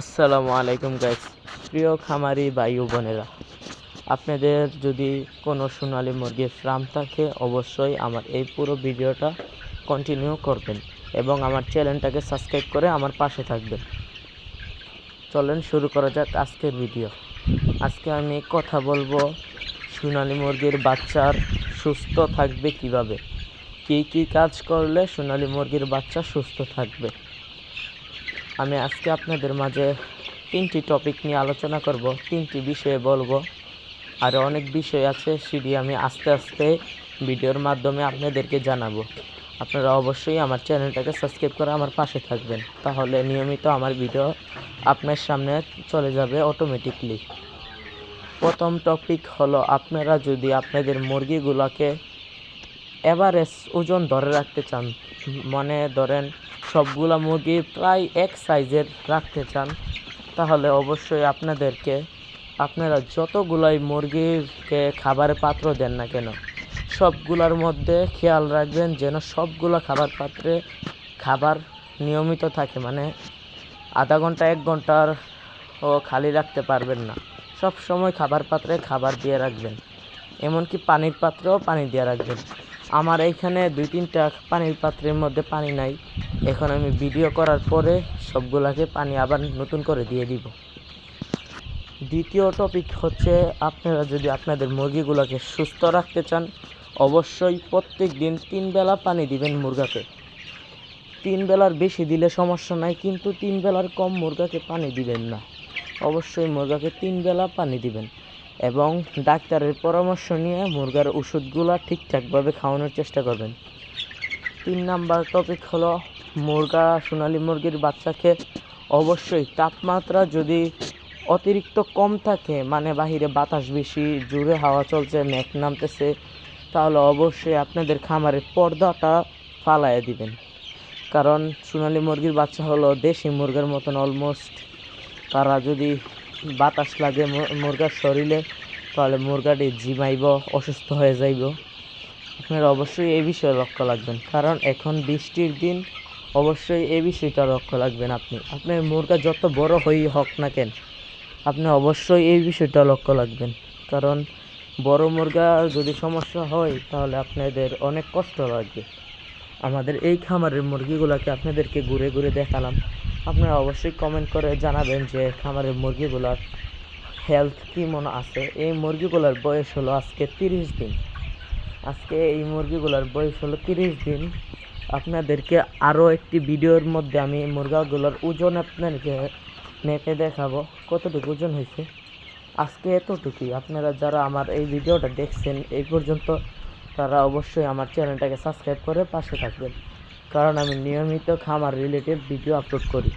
আসসালামু আলাইকুম গাইস প্রিয় খামারি ও বোনেরা, আপনাদের যদি কোনো সোনালী মুরগির ফার্ম থাকে, অবশ্যই আমার এই পুরো ভিডিওটা কন্টিনিউ করবেন এবং আমার চ্যানেলটাকে সাবস্ক্রাইব করে আমার পাশে থাকবেন। চলেন শুরু করা যাক আজকের ভিডিও আজকে আমি কথা বলব সোনালী মুরগির বাচ্চার সুস্থ থাকবে কীভাবে? কী কী কাজ করলে সোনালী মুরগির বাচ্চা সুস্থ থাকবে? আমি আজকে আপনাদের মাঝে তিনটি টপিক নিয়ে আলোচনা করব, তিনটি বিষয়ে বলব। আর অনেক বিষয় আছে, সেটি আমি আস্তে আস্তে ভিডিওর মাধ্যমে আপনাদেরকে জানাব। আপনারা অবশ্যই আমার চ্যানেলটাকে সাবস্ক্রাইব করে আমার পাশে থাকবেন। তাহলে নিয়মিত আমার ভিডিও আপনার সামনে চলে যাবে অটোমেটিকলি প্রথম টপিক হলো, আপনারা যদি আপনাদের মুরগিগুলোকে এভারেজ ওজন ধরে রাখতে চান। মানে ধরেন সবগুলা মুরগি প্রায় এক সাইজের রাখতে চান, তাহলে অবশ্যই আপনাদেরকে, আপনারা যতগুলাই মুরগিকে খাবারের পাত্র দেন না কেন, সবগুলার মধ্যে খেয়াল রাখবেন যেন সবগুলো খাবার পাত্রে খাবার নিয়মিত থাকে মানে আধা ঘণ্টা, এক ঘণ্টার ও খালি রাখতে পারবেন না। সব সময় খাবার পাত্রে খাবার দিয়ে রাখবেন, এমনকি পানির পাত্রেও পানি দিয়ে রাখবেন। আমার এইখানে দুই তিনটা পানির পাত্রের মধ্যে পানি নাই। এখন আমি ভিডিও করার পরে সবগুলাকে পানি আবার নতুন করে দিয়ে দিব। দ্বিতীয় টপিক হচ্ছে, আপনারা যদি আপনাদের মুরগিগুলোকে সুস্থ রাখতে চান, অবশ্যই প্রত্যেক দিন তিন বেলা পানি দিবেন মুরগাকে। তিন বেলার বেশি দিলে সমস্যা নাই, কিন্তু তিন বেলার কম মুরগাকে পানি দিবেন না। অবশ্যই মুরগাকে তিন বেলা পানি দিবেন। এবং ডাক্তারের পরামর্শ নিয়ে মুরগার ওষুধগুলো ঠিকঠাকভাবে খাওয়ানোর চেষ্টা করবেন। তিন নাম্বার টপিক হলো, মুরগা, সোনালী মুরগির বাচ্চাকে অবশ্যই তাপমাত্রা যদি অতিরিক্ত কম থাকে মানে বাহিরে বাতাস বেশি জোরে হাওয়া চলছে, মেঘ নামতেছে, তাহলে অবশ্যই আপনাদের খামারের পর্দাটা ফালাইয়া দিবেন। কারণ সোনালী মুরগির বাচ্চা হলো দেশি মুরগার মতন অলমোস্ট তারা যদি বাতাস লাগে মুরগার শরীরে, তাহলে মুরগাটি জিমাইব, অসুস্থ হয়ে যাইব। আপনারা অবশ্যই এই বিষয়ে লক্ষ্য রাখবেন, কারণ এখন বৃষ্টির দিন, অবশ্যই এই বিষয়টা লক্ষ্য রাখবেন আপনি। আপনার মুরগা যত বড় হই হোক না কেন, আপনি অবশ্যই এই বিষয়টা লক্ষ্য রাখবেন, কারণ বড় মুরগা যদি সমস্যা হয়, তাহলে আপনাদের অনেক কষ্ট লাগবে। আমাদের এই খামারের মুরগিগুলোকে আপনাদেরকে ঘুরে ঘুরে দেখালাম। আপনারা অবশ্যই কমেন্ট করে জানাবেন যে খামারের মুরগিগুলোর হেলথ কেমন আছে। এই মুরগিগুলোর বয়স হলো আজকে তিরিশ দিন। আজকে এই মুরগিগুলোর বয়স হলো তিরিশ দিন। আপনাদেরকে আরও একটি ভিডিওর মধ্যে আমি মুরগাগুলোর ওজন আপনাদেরকে মেপে দেখাবো। কতটুকু ওজন হয়েছে? আজকে এতটুকুই। আপনারা যারা আমার এই ভিডিওটা দেখছেন, এই পর্যন্ত তারা অবশ্যই আমার চ্যানেলটাকে সাবস্ক্রাইব করে পাশে থাকবেন। কারণ আমি নিয়মিত খামার রিলেটেড ভিডিও আপলোড করি।